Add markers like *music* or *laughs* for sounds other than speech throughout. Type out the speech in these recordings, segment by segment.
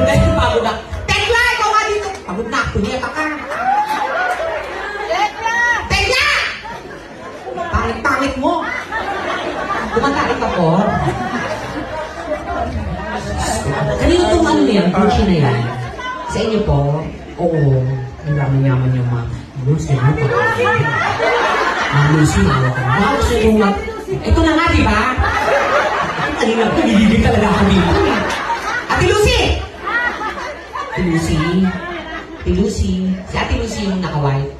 Dahil pagod na. Tekla, ikaw nga dito. Pagod na, punyeta ka. Tekla! Tekla! Pangit-pangit mo. Kumakain ka po. Kanino itong ano na yan? Gucci na yan? Sa inyo po? Oo. Ang yaman-yaman yung mga Lucy mo pa. Ang Lucy na ako. Bakit gusto yung. Ito na nga, di ba? Ang kanina ko, nilibig talaga ako dito. eh. Ate Lucy! Ate Lucy? Ate Lucy? Si Ate Lucy yung naka-white.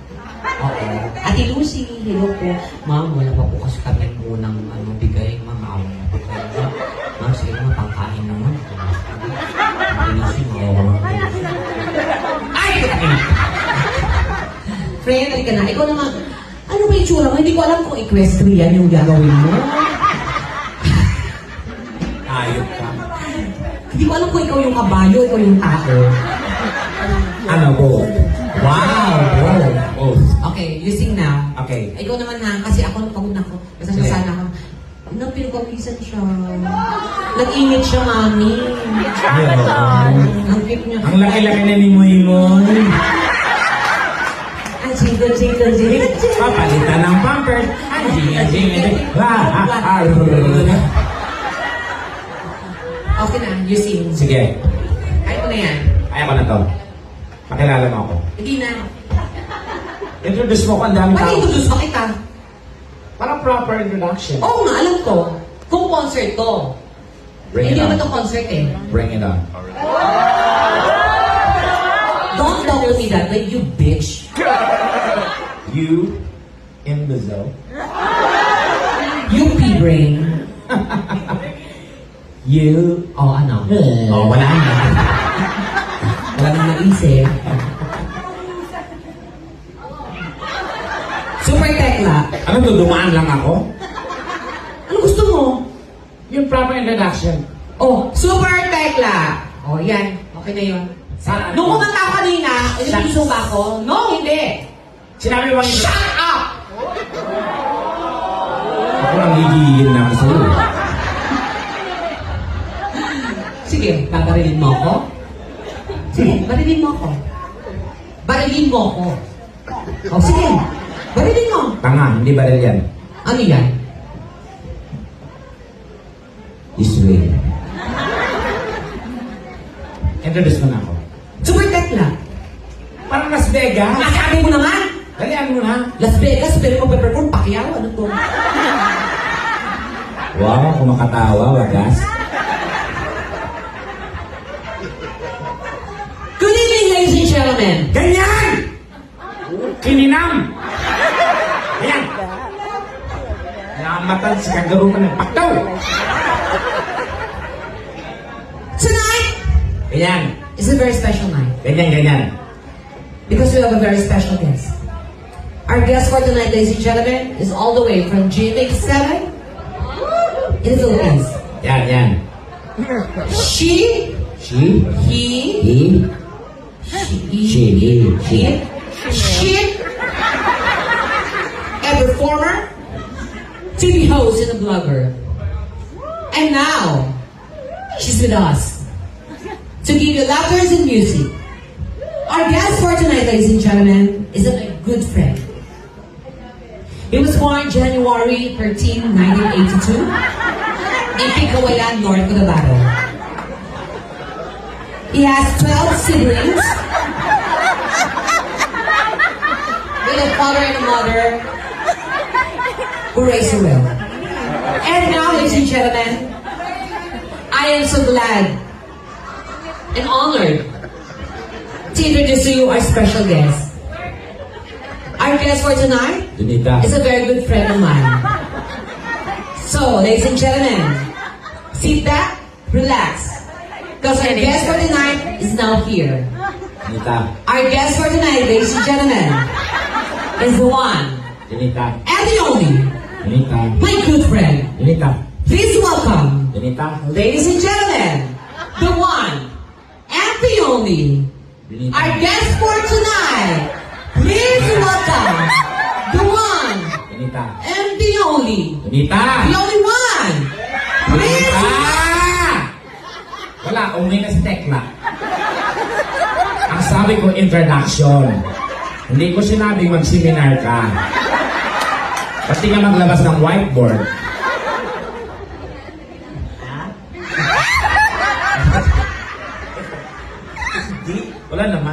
Oo. Ate Lucy, hello po. Ma'am, wala pa po kasi kami po ng ano, bigay. Ma'am, awa na po kayo. Ma'am, sige naman, pangkain naman. Ate Lucy, mawawa po. Ay! Friend, halika na. Ikaw naman, ano ba yung tsura mo? Hindi ko alam kung equestrian yung gagawin mo. Ayok ka. Hindi ko alam kung ikaw yung kabayo, ikaw yung tao. Ano po? Wow! Oh. Okay, you sing now. Okay. Ikaw naman na, kasi ako napagod na ako. Basta Sige. sana ako. Nang pinagpapisan siya. Nag-init siya, mami. Ang cute niya. Ang laki-laki na ni Moy Moy. Ang jingle, jingle, jingle. Papalitan ng pampers. Anjing, anjing, anjing. *laughs* Ah, ah, ah. Okay na, you sing. Sige. Ay, ko na yan. Ayaw ko na to. Pakilala mo ako. Hindi na. Introduce mo ko ang Ba't tao. introduce mo kita? Parang proper introduction. Oo nga, alam ko. Kung concert to. Bring it Hindi naman on. to concert eh. Bring it on. Don't talk to me that way, you bitch. You, imbecile. You pea-brain. *laughs* You, Oh, ano? oh, wala na. Wala nang naisip. Super tekla. Ano to, dumaan lang ako? Ano gusto mo? Yung proper introduction. Oh, super tekla. Oh, yan. Okay na yun. Saan? Nung kumanta ako kanina, inutuso ba ako? No, hindi. Sinabi mo Shut up! Ako lang gigigil na ako sa'yo. Sige, babarilin mo ako? Sige, barilin mo ako. Barilin mo ako. Oh, sige. Barilin mo. Tanga, hindi ba rin yan? Ano yan? This way. Introduce mo na ako. Super tekla. Parang Las Vegas. Nasabi mo naman. Dalian mo na. Las Vegas, pero magpe-perform Pacquiao. Ano to? Wow, kumakatawa, wagas. Gentlemen. Ganyan! Kininam! Ayan! Namatan si kagaro ka ng paktaw! Tonight Ganyan! is a very special night Ganyan, ganyan. because we have a very special guest. Our guest for tonight, ladies and gentlemen, is all the way from GMX7 in the Philippines. Yan, yan. She, She, he, he, she, She, he, she. she, a performer, TV host, and a blogger. And now, she's with us to give you laughter and music. Our guest for tonight, ladies and gentlemen, is a good friend. He was born January 13, 1982 in Picawayan, North Cotabato. He has 12 siblings with a father and a mother who raised her well. And now, ladies and gentlemen, I am so glad and honored to introduce to you our special guest. Our guest for tonight is a very good friend of mine. So, ladies and gentlemen, sit back, relax, because our guest for tonight is now here. Our guest for tonight, ladies and gentlemen, is the one and the only, Dunita. my good friend. Please welcome, ladies and gentlemen, the one and the only, our guest for tonight. Please welcome the one and the only, the only one. Please! Wala, umay na si Tekla. Sabi ko, introduction. Hindi ko sinabing mag-seminar ka. Pati nga maglabas ng whiteboard. *laughs* Hindi, wala naman.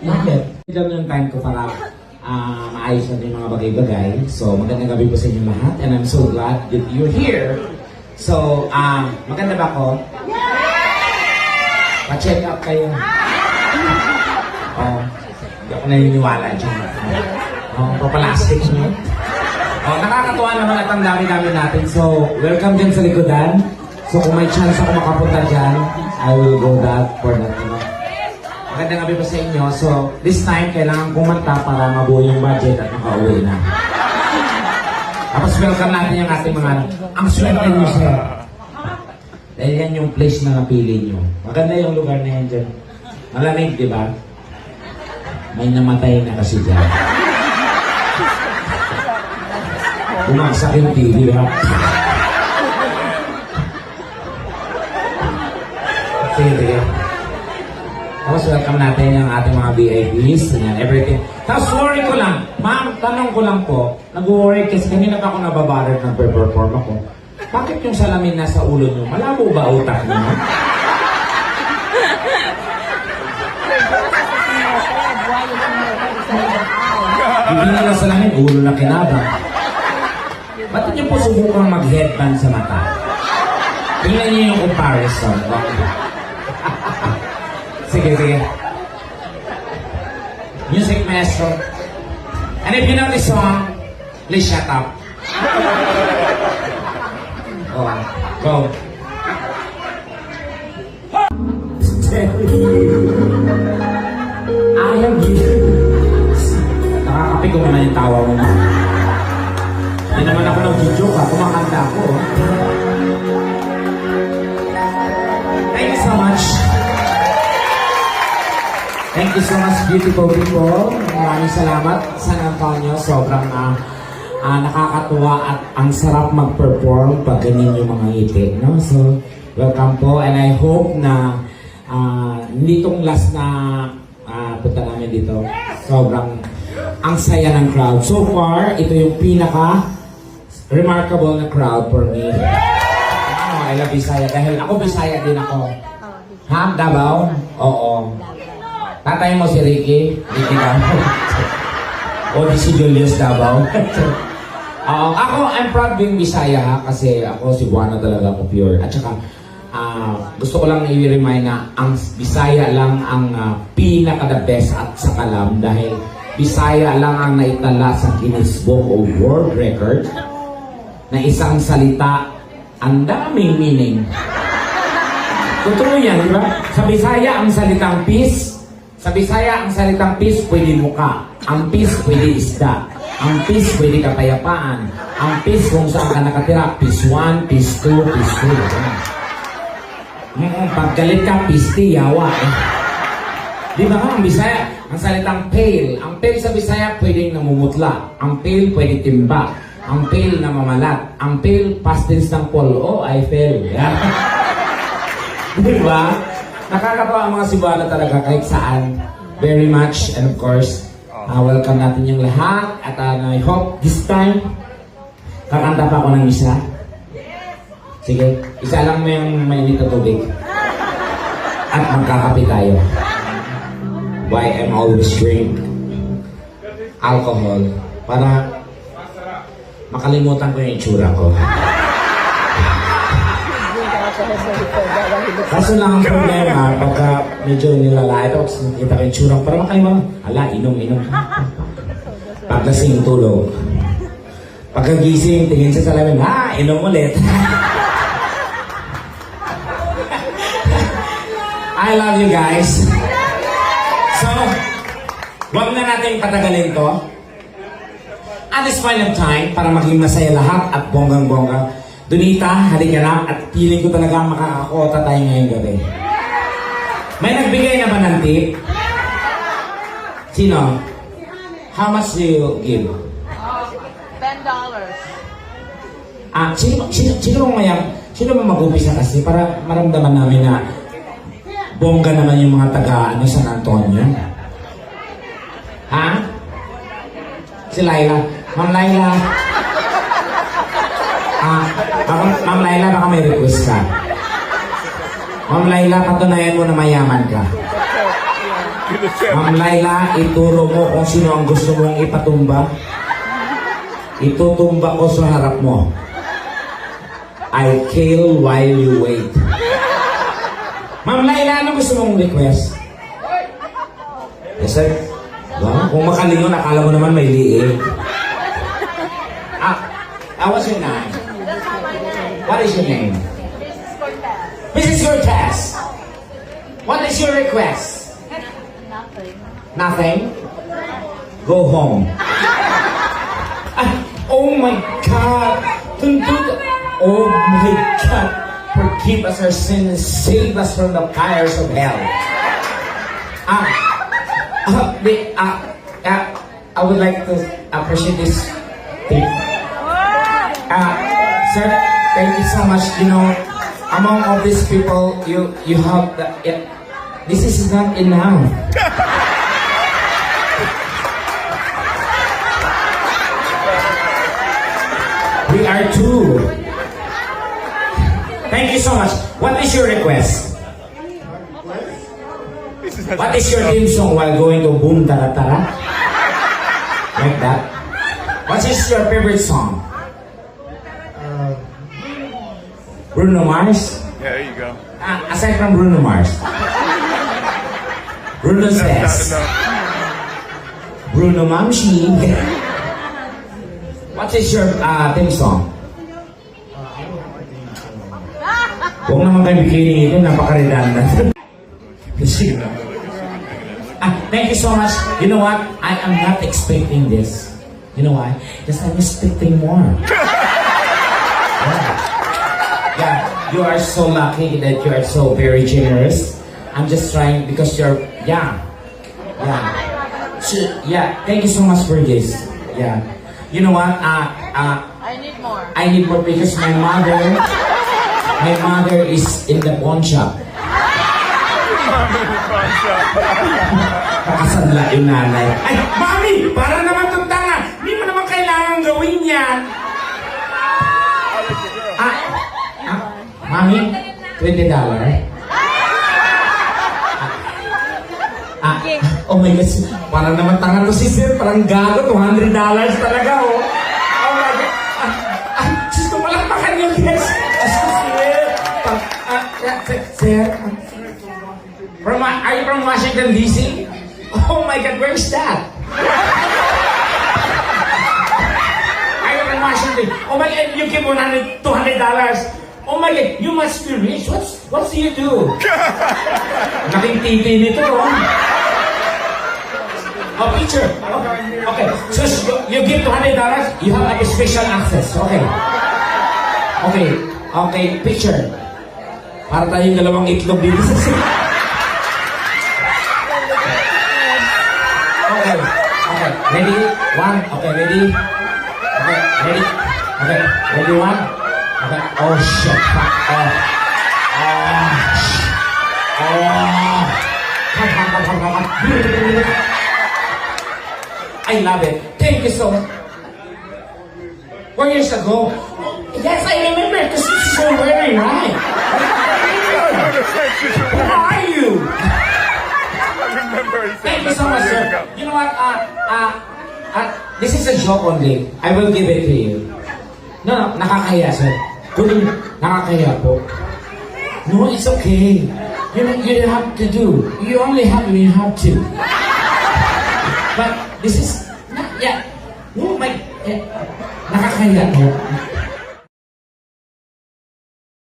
Bakit? Ito yung time ko para ah, maayos natin yung mga bagay-bagay. So, magandang gabi po sa inyo lahat. And I'm so glad that you're here. So, ah, maganda ba ako? Pa-check up kayo. Oh, hindi ako naniniwala dyan. Oh, papalastic nyo. Oh, nakakatuwa naman at ang dami-dami natin. So, welcome dyan sa likodan. So, kung may chance ako makapunta dyan, I will go that for that. Magandang gabi po sa inyo. So, this time, kailangan kumanta para mabuo yung budget at makauwi na. Tapos welcome natin yung ating mga... Ang swerte nyo, sir. Dahil yan yung place na napili nyo. Maganda yung lugar na yan dyan. Malamig, di ba? May namatay na kasi dyan. Bumagsak yung TV, ha? Sige, sige. Tapos welcome natin yung ating mga VIPs, yan, everything. Tapos worry ko lang, ma'am, tanong ko lang po, nag-worry kasi kanina pa ako nababother ng perform ako. Bakit yung salamin nasa ulo nyo? Malabo ba utak nyo? Hindi na salamin, ulo na kinabang. Ba't niyo po subukang mag-headband sa mata? Tingnan niyo yung comparison. Sige, sige. Music maestro. And if you know this song, please shut up. *laughs* Oh, go. Ayaw yun. Nakakapig ko naman yung tawa mo na. Thank you so much, beautiful people. Maraming salamat San Antonio. Sobrang ah, ah, nakakatuwa at ang sarap mag-perform pag ganyan yung mga ngiti. No? So, welcome po. And I hope na ah, hindi last na ah, punta namin dito. Sobrang ang saya ng crowd. So far, ito yung pinaka remarkable na crowd for me. Oh, I love Bisaya dahil ako Bisaya din ako. Ha? Davao? Oo. Tatay mo si Ricky? Ricky Davao. *laughs* o di si Julius Davao? Oo. *laughs* ako, I'm proud being Bisaya kasi ako si Buana talaga ako pure. At saka, ah, gusto ko lang i-remind na ang Bisaya lang ang ah, pinaka-the best at sa kalam dahil Bisaya lang ang naitala sa Guinness Book of World Record na isang salita ang daming meaning. Totoo yan, di ba? Sa Bisaya, ang salitang peace, sa Bisaya, ang salitang peace pwede muka. Ang peace pwede isda. Ang peace pwede kapayapaan. Ang peace kung saan ka nakatira. Peace 1, peace 2, peace 3. Mm, pag galit ka, peace 3, yawa. Di ba ang Bisaya, ang salitang pale. Ang pale sa Bisaya pwedeng namumutla. Ang pale pwede timba. Ang pale na mamalat. Ang pale, past tense ng Paul. Oh, I fail. Yeah. *laughs* Di ba? Nakakatawa ang mga Cebuano talaga kahit saan. Very much. And of course, uh, welcome natin yung lahat. At uh, I hope this time, kakanta pa ako ng isa. Sige, isa lang yung mainit na tubig. At magkakape tayo. Why I'm always drink alcohol para makalimutan ko yung itsura ko. Kaso lang ang problema, pagka medyo nilalait ako, tapos nakita ko yung tsurang, parang makalimutan, ala, inom, inom. Paglasing tulog. Pagkagising, tingin sa salamin, ha, inom ulit. *laughs* I love you guys. So, wag na natin patagalin to. At this point of time, para maging masaya lahat at bonggang-bongga, Donita, halika na at feeling ko talaga makakakota tayo ngayong gabi. May nagbigay na ba ng tip? Sino? How much do you give? Ten dollars. Ah, sino, sino, sino mayam, sino bang mag-umpisa kasi para maramdaman namin na bongga naman yung mga taga ano, San Antonio? Ha? Si Laila. Ma'am Laila. Ah, baka, Ma'am Laila, baka may request ka. Ma'am Laila, patunayan mo na mayaman ka. Ma'am Laila, ituro mo kung sino ang gusto mong ipatumba. Itutumba ko sa harap mo. I kill while you wait. Ma'am Laila, ano gusto mong request? Yes, sir. Wow, kung makalingon, akala mo naman may liig. Ah, ah, what's your? What is your name? Mrs. Cortez. What is your request? Nothing. Nothing? Go home. Ah, *laughs* oh my God! Oh my God! Forgive us our sins, save us from the fires of hell. Ah, ah, the, ah, ah, I would like to appreciate this tip. Ah, sir, thank you so much. You know, among all these people, you you have the. this is not enough. We are two. Thank you so much. What is your request? What is your theme song while going to Boom Tara Tara? Like that? What is your favorite song? Bruno Mars? Yeah, there you go. Ah, aside from Bruno Mars. Bruno Not says. Bruno Mamshi. What is your uh, theme song? Huwag naman kayo bikini ito, napaka-redundant. Sige na. Ah, thank you so much. You know what? I am not expecting this. You know why? Because I'm expecting more. Yeah. yeah, you are so lucky that you are so very generous. I'm just trying because you're, yeah. Yeah. Sure. Yeah, thank you so much for this. Yeah. You know what? Uh, uh, I need more. I need more because my mother, my mother is in the pawn shop. Nakasanla yung nanay. Ay, mami! Para naman itong tanga! Hindi mo naman kailangan gawin yan! Mami, $20 dollar. Ah, oh my God, parang naman tanga to si Sir, parang gago, $200 dollars talaga, oh. Oh my God. Ah, ah, Diyos ko, palakpakan niyo, guys. Ah, Sir, ah, ah, Sir, From, are you from Washington, D.C.? Oh my God, where's that? Are you from Washington? Oh my God, you give 100, 200 dollars. Oh my God, you must be rich. What's, what do *laughs* you do? Naking titi nito, oh. Picture. Oh, okay, so you give 200 dollars, you have like a special access. Okay. Okay, okay, picture. Para tayong dalawang itlog dito sa Okay. Okay. Ready? One. Okay. Ready? Okay. Ready? Okay. Ready? One. Okay. Oh shit. Oh. Oh. Oh. I love it. Thank you so much. Four years ago. Yes, I remember because this is so very right. Who are you? I remember Thank you so much, sir. You know what? Uh, uh, uh, this is a joke only. I will give it to you. No, no, nakakahiya, sir. Kung nakakahiya po. No, it's okay. You don't have to do. You only have when you have to. But this is not, yeah. No, my, eh, nakakahiya po.